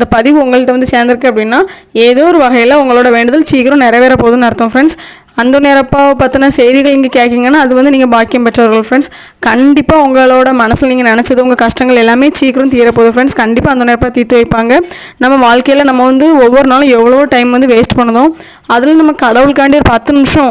இந்த பதிவு உங்கள்கிட்ட வந்து சேர்ந்துருக்கு அப்படின்னா ஏதோ ஒரு வகையில் உங்களோட வேண்டுதல் சீக்கிரம் நிறைவேற போகுதுன்னு அர்த்தம் ஃப்ரெண்ட்ஸ் அந்த நேரப்பாவை பற்றின செய்திகள் இங்கே கேட்கிங்கன்னா அது வந்து நீங்கள் பாக்கியம் பெற்றவர்கள் ஃப்ரெண்ட்ஸ் கண்டிப்பாக உங்களோட மனசில் நீங்கள் நினச்சது உங்கள் கஷ்டங்கள் எல்லாமே சீக்கிரம் தீரப்போகுது ஃப்ரெண்ட்ஸ் கண்டிப்பாக அந்த நேரப்பாக தீர்த்து வைப்பாங்க. நம்ம வாழ்க்கையில் நம்ம வந்து ஒவ்வொரு நாளும் எவ்வளோ டைம் வந்து வேஸ்ட் பண்ணுதோம். அதில் நம்ம கடவுளுக்காண்டி ஒரு பத்து நிமிஷம்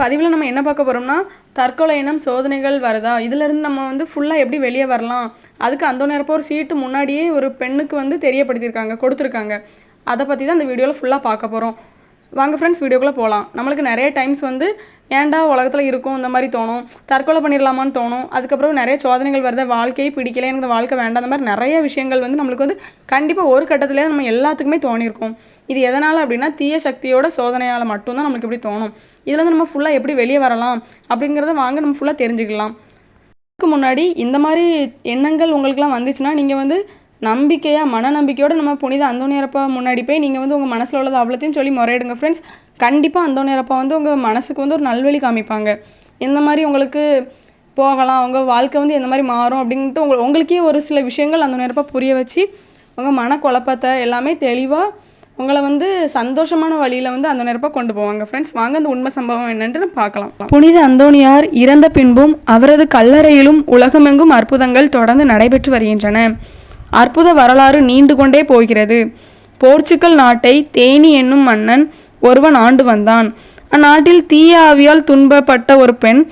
பதிவில் நம்ம என்ன பார்க்க போகிறோம்னா தற்கொலை இனம் சோதனைகள் வருதா? இதிலிருந்து நம்ம வந்து ஃபுல்லாக எப்படி வெளியே வரலாம்? அதுக்கு அந்த நேரப்போ ஒரு சீட்டு முன்னாடியே ஒரு பெண்ணுக்கு வந்து தெரியப்படுத்தியிருக்காங்க கொடுத்துருக்காங்க. அதை பற்றி தான் இந்த வீடியோவில் ஃபுல்லாக பார்க்க போகிறோம் வாங்க ஃப்ரெண்ட்ஸ் வீடியோக்குள்ளே போகலாம் நம்மளுக்கு நிறைய டைம்ஸ் வந்து ஏன்டா உலகத்தில் இருக்கும் இந்த மாதிரி தோணும்? தற்கொலை பண்ணிடலாமான்னு தோணும். அதுக்கப்புறம் நிறைய சோதனைகள் வருது. வாழ்க்கையை பிடிக்கல எனக்கு வாழ்க்கை வேண்டாம். அந்த மாதிரி நிறைய விஷயங்கள் வந்து நம்மளுக்கு வந்து கண்டிப்பாக ஒரு கட்டத்தில் நம்ம எல்லாத்துக்குமே தோணியிருக்கும். இது எதனால் அப்படின்னா தீய சக்தியோட சோதனையால் மட்டும்தான் நம்மளுக்கு இப்படி தோணும். இதில் வந்து நம்ம ஃபுல்லாக எப்படி வெளியே வரலாம்? அப்படிங்கிறத வாங்க நம்ம ஃபுல்லாக தெரிஞ்சுக்கலாம். அதுக்கு முன்னாடி இந்த மாதிரி எண்ணங்கள் உங்களுக்குலாம் வந்துச்சுன்னா நீங்கள் வந்து நம்பிக்கையாக மன நம்பிக்கையோடு நம்ம புனித அந்தோனியரப்பா முன்னாடி போய் நீங்கள் வந்து உங்கள் மனசில் உள்ளது அவ்வளோத்தையும் சொல்லி முறையிடுங்க ஃப்ரெண்ட்ஸ் கண்டிப்பாக அந்தோனியரப்பா வந்து உங்கள் மனசுக்கு வந்து ஒரு நல்வழி காமிப்பாங்க. எந்த மாதிரி உங்களுக்கு போகலாம் உங்கள் வாழ்க்கை வந்து எந்த மாதிரி மாறும் அப்படின்ட்டு உங்கள் உங்களுக்கே ஒரு சில விஷயங்கள் அந்த நேரப்பா புரிய வச்சு உங்கள் மனக்குழப்பத்தை எல்லாமே தெளிவாக உங்களை வந்து சந்தோஷமான வழியில் வந்து அந்த நேரப்பாக கொண்டு போவாங்க. ஃப்ரெண்ட்ஸ் வாங்க அந்த உண்மை சம்பவம் என்னென்று பார்க்கலாம். புனித அந்தோனியார் இறந்த பின்பும் அவரது கல்லறையிலும் உலகமெங்கும் அற்புதங்கள் தொடர்ந்து நடைபெற்று வருகின்றன. அற்புத வரலாறு நீண்டு கொண்டே போகிறது. போர்ச்சுக்கல் நாட்டை தேனி என்னும் மன்னன் ஒருவன் ஆண்டு வந்தான். அந்நாட்டில் தீய ஆவியால் துன்பப்பட்ட ஒரு பெண்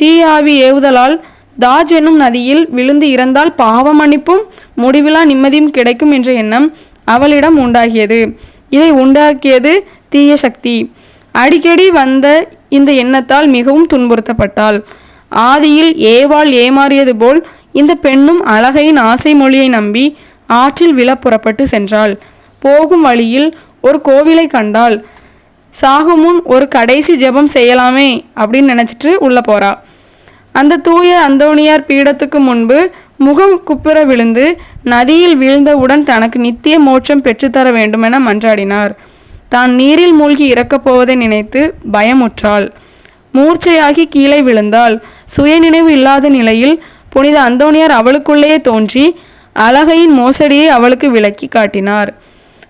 தீய ஆவி ஏவுதலால் தாஜ் என்னும் நதியில் விழுந்து இறந்தால் பாவ மன்னிப்பும் முடிவிலா நிம்மதியும் கிடைக்கும் என்ற எண்ணம் அவளிடம் உண்டாகியது. இதை உண்டாக்கியது தீய சக்தி. அடிக்கடி வந்த இந்த எண்ணத்தால் மிகவும் துன்புறுத்தப்பட்டாள். ஆதியில் ஏவாள் ஏமாறியது போல் இந்த பெண்ணும் அழகையின் ஆசை மொழியை நம்பி ஆற்றில் விழ புறப்பட்டு சென்றாள். போகும் வழியில் ஒரு கோவிலை கண்டாள். சாகுமுன் ஒரு கடைசி ஜெபம் செய்யலாமே அப்படின்னு நினச்சிட்டு உள்ளே போகிறா அந்த தூய அந்தோணியார் பீடத்துக்கு முன்பு முகம் குப்புற விழுந்து நதியில் வீழ்ந்தவுடன் தனக்கு நித்திய மோட்சம் பெற்றுத்தர வேண்டுமென மன்றாடினார். தான் நீரில் மூழ்கி இறக்கப் போவதை நினைத்து பயமுற்றாள். மூர்ச்சையாகி கீழே விழுந்தாள். சுயநினைவு இல்லாத நிலையில் புனித அந்தோணியார் அவளுக்குள்ளேயே தோன்றி அழகையின் மோசடியை அவளுக்கு விளக்கி காட்டினார்.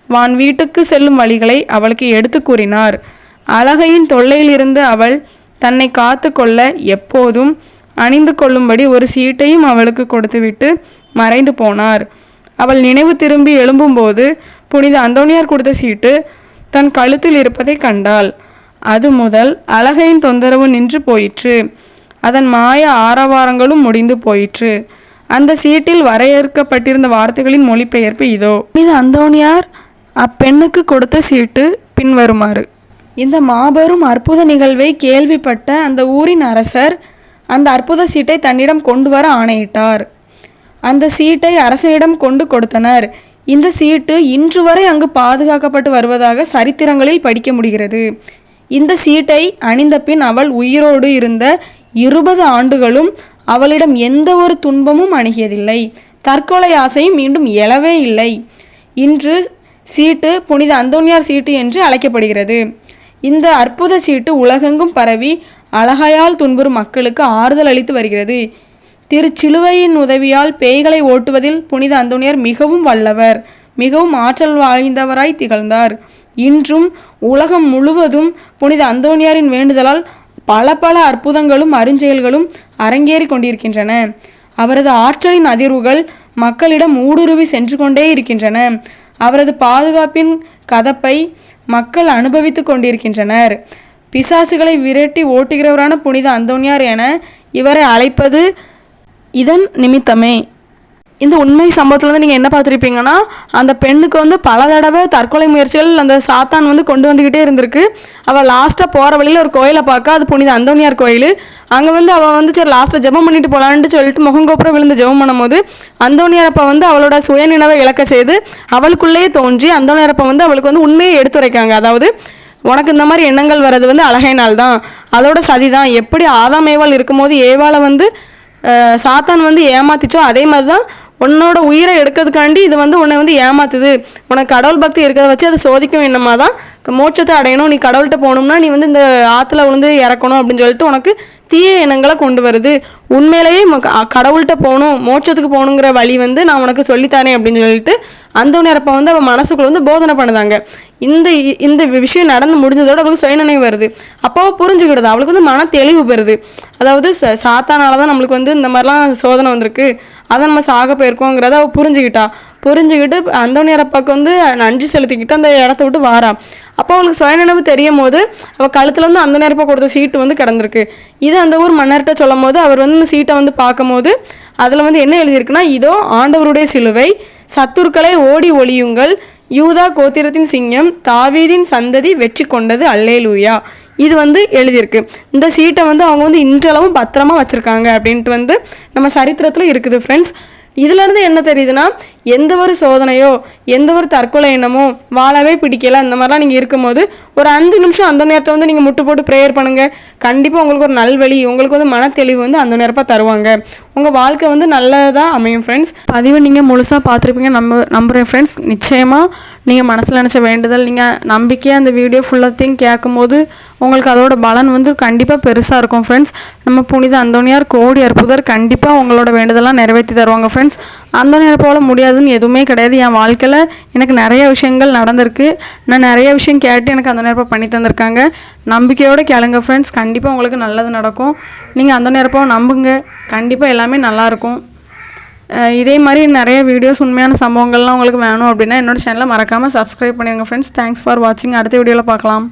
வான் வீட்டுக்கு செல்லும் வழிகளை அவளுக்கு எடுத்து கூறினார். அழகையின் தொல்லையிலிருந்து அவள் தன்னை காத்து கொள்ள எப்போதும் அணிந்து கொள்ளும்படி ஒரு சீட்டையும் அவளுக்கு கொடுத்துவிட்டு மறைந்து போனார். அவள் நினைவு திரும்பி எழும்பும்போது புனித அந்தோனியார் கொடுத்த சீட்டு தன் கழுத்தில் இருப்பதை கண்டாள். அது முதல் அழகையின் தொந்தரவு நின்று போயிற்று. அதன் மாய ஆரவாரங்களும் முடிந்து போயிற்று. அந்த சீட்டில் வரையறுக்கப்பட்டிருந்த வார்த்தைகளின் மொழிபெயர்ப்பு இதோ. புனித அந்தோனியார் அப்பெண்ணுக்கு கொடுத்த சீட்டு பின்வருமாறு. இந்த மாபெரும் அற்புத நிகழ்வை கேள்விப்பட்ட அந்த ஊரின் அரசர் அந்த அற்புத சீட்டை தன்னிடம் கொண்டு வர ஆணையிட்டார். அந்த சீட்டை அரசனிடம் கொண்டு கொடுத்தனர். இந்த சீட்டு இன்று வரை அங்கு பாதுகாக்கப்பட்டு வருவதாக சரித்திரங்களில் படிக்க முடிகிறது. இந்த சீட்டை அணிந்த பின் அவள் உயிரோடு இருந்த இருபது ஆண்டுகளும் அவளிடம் எந்த ஒரு துன்பமும் அணுகியதில்லை. தற்கொலை ஆசையும் மீண்டும் எழவே இல்லை. இன்று சீட்டு புனித அந்தோனியார் சீட்டு என்று அழைக்கப்படுகிறது. இந்த அற்புத சீட்டு உலகெங்கும் பரவி அழகையால் துன்புறும் மக்களுக்கு ஆறுதல் அளித்து வருகிறது. திருச்சிலுவையின் உதவியால் பேய்களை ஓட்டுவதில் புனித அந்தோனியார் மிகவும் வல்லவர் மிகவும் ஆற்றல் வாய்ந்தவராய் திகழ்ந்தார். இன்றும் உலகம் முழுவதும் புனித அந்தோனியாரின் வேண்டுதலால் பல பல அற்புதங்களும் அருஞ்செயல்களும் அரங்கேறி கொண்டிருக்கின்றன. அவரது ஆற்றலின் அதிர்வுகள் மக்களிடம் ஊடுருவி சென்று கொண்டே இருக்கின்றன. அவரது பாதுகாப்பின் கதப்பை மக்கள் அனுபவித்துக் கொண்டிருக்கின்றனர். பிசாசுகளை விரட்டி ஓட்டுகிறவரான புனித அந்தோனியார் என இவரை அழைப்பது இதன் நிமித்தமே. இந்த உண்மை சம்பவத்தில் வந்து நீங்கள் என்ன பார்த்துருப்பீங்கன்னா அந்த பெண்ணுக்கு வந்து பல தடவை தற்கொலை முயற்சிகள் அந்த சாத்தான் வந்து கொண்டு வந்துக்கிட்டே இருந்திருக்கு. அவள் லாஸ்ட்டாக போகிற வழியில் ஒரு கோயிலை பார்க்க அது புனித அந்தோனியார் கோயில். அங்கே வந்து அவள் வந்து சரி லாஸ்ட்டாக ஜெபம் பண்ணிட்டு போகலான்ட்டு சொல்லிட்டு முகங்கோப்புறம் விழுந்து ஜெபம் பண்ணும்போது அந்தோனியாரப்பா வந்து அவளோட சுயநினைவை இழக்க செய்து அவளுக்குள்ளேயே தோன்றி அந்தோனியாரப்பா வந்து அவளுக்கு வந்து உண்மையை எடுத்துரைக்காங்க. அதாவது உனக்கு இந்த மாதிரி எண்ணங்கள் வர்றது வந்து அழகை நாள் தான் அதோட சதி தான் எப்படி ஆதாம் ஏவாள் இருக்கும்போது ஏவாளை வந்து சாத்தான் வந்து ஏமாத்திச்சோ அதே மாதிரி தான் உன்னோட உயிரை எடுக்கிறதுக்காண்டி இது வந்து உன்னை வந்து ஏமாத்துது. உனக்கு கடவுள் பக்தி இருக்கிறத வச்சு அதை சோதிக்கும் என்னமா தான்? மோட்சத்தை அடையணும் நீ கடவுள்கிட்ட போகணும்னா நீ வந்து இந்த ஆற்றுல விழுந்து இறக்கணும் அப்படின்னு சொல்லிட்டு உனக்கு தீய எண்ணங்களை கொண்டு வருது. உண்மையிலேயே ம- கடவுள்கிட்ட போகணும் மோட்சத்துக்கு போகணுங்கிற வழி வந்து நான் உனக்கு சொல்லித்தரேன் அப்படின்னு சொல்லிட்டு அந்த நேரப்ப வந்து அவன் மனசுக்குள்ள வந்து போதனை பண்ணுதாங்க. இந்த இ- இந்த விஷயம் நடந்து முடிஞ்சதோட அவளுக்கு சுயநினைவு வருது. அப்போ புரிஞ்சுக்கிடுது அவளுக்கு வந்து மன தெளிவு பெறுது அதாவது ச- சாத்தானால தான் நம்மளுக்கு வந்து இந்த மாதிரிலாம் சோதனை வந்திருக்கு. அதை நம்ம சாக போயிருக்கோங்கிறத அவள் புரிஞ்சுக்கிட்டா புரிஞ்சுக்கிட்டு அந்த நேரப்பாக்கு வந்து நன்றி செலுத்திக்கிட்டு அந்த இடத்த விட்டு வாரா. அப்போ அவளுக்கு சுயநினைவு தெரியும் போது அவள் கழுத்தில் வந்து அந்த நேரப்பா கொடுத்த சீட்டு வந்து கிடந்திருக்கு. இது அந்த ஊர் மன்னர்கிட்ட சொல்லும் போது அவர் வந்து சீட்டை வந்து பார்க்கும்போது அதில் வந்து என்ன எழுதியிருக்குன்னா இதோ ஆண்டவருடைய சிலுவை சத்துருக்களை ஓடி ஒளியுங்கள் யூதா கோத்திரத்தின் சிங்கம் தாவீதின் சந்ததி வெற்றி கொண்டது. அல்லேலூயா. இது வந்து எழுதியிருக்கு. இந்த சீட்டை வந்து அவங்க வந்து இன்றளவும் பத்திரமா வச்சுருக்காங்க அப்படின்ட்டு வந்து நம்ம சரித்திரத்தில் இருக்குது ஃப்ரெண்ட்ஸ் இதுலேருந்து என்ன தெரியுதுன்னா எந்த ஒரு சோதனையோ எந்த ஒரு தற்கொலை எண்ணமோ வாழவே பிடிக்கல. இந்த மாதிரிலாம் நீங்கள் இருக்கும்போது ஒரு அஞ்சு நிமிஷம் அந்த நேரத்தை வந்து நீங்கள் முட்டு போட்டு ப்ரேயர் பண்ணுங்கள் கண்டிப்பாக உங்களுக்கு ஒரு நல்வழி உங்களுக்கு வந்து மனத்தெளிவு வந்து அந்த நேரப்பாக தருவாங்க. உங்கள் வாழ்க்கை வந்து நல்லதாக அமையும் ஃப்ரெண்ட்ஸ் பதிவு நீங்கள் முழுசாக பார்த்துருப்பீங்க. நம்ம நம்புகிறேன் ஃப்ரெண்ட்ஸ் நிச்சயமாக நீங்கள் மனசில் நினச்ச வேண்டுதல் நீங்கள் நம்பிக்கையாக அந்த வீடியோ ஃபுல்லாத்தையும் கேட்கும்போது உங்களுக்கு அதோட பலன் வந்து கண்டிப்பாக பெருசாக இருக்கும் ஃப்ரெண்ட்ஸ் நம்ம புனித அந்தோனியார் கோடி அற்புதர் கண்டிப்பாக உங்களோட வேண்டுதலாம் நிறைவேற்றி தருவாங்க ஃப்ரெண்ட்ஸ் அந்தோனியார் போல முடியாதுன்னு எதுவுமே கிடையாது. என் வாழ்க்கையில் எனக்கு நிறைய விஷயங்கள் நடந்திருக்கு. நான் நிறைய விஷயம் கேட்டு எனக்கு அந்த நேரப்போ பண்ணி தந்திருக்காங்க. நம்பிக்கையோடு கேளுங்க ஃப்ரெண்ட்ஸ் கண்டிப்பாக உங்களுக்கு நல்லது நடக்கும். நீங்கள் அந்த நேரப்போ நம்புங்க. கண்டிப்பாக எல்லாமே நல்லாயிருக்கும் இதே மாதிரி நிறைய வீடியோஸ் உண்மையான சம்பவங்கள்லாம் உங்களுக்கு வேணும் அப்படின்னா என்னோடய சேனலை மறக்காமல் சப்ஸ்கிரைப் பண்ணிடுங்க ஃப்ரெண்ட்ஸ் தேங்க்ஸ் ஃபார் வாட்சிங் அடுத்த வீடியோவில் பார்க்கலாம்.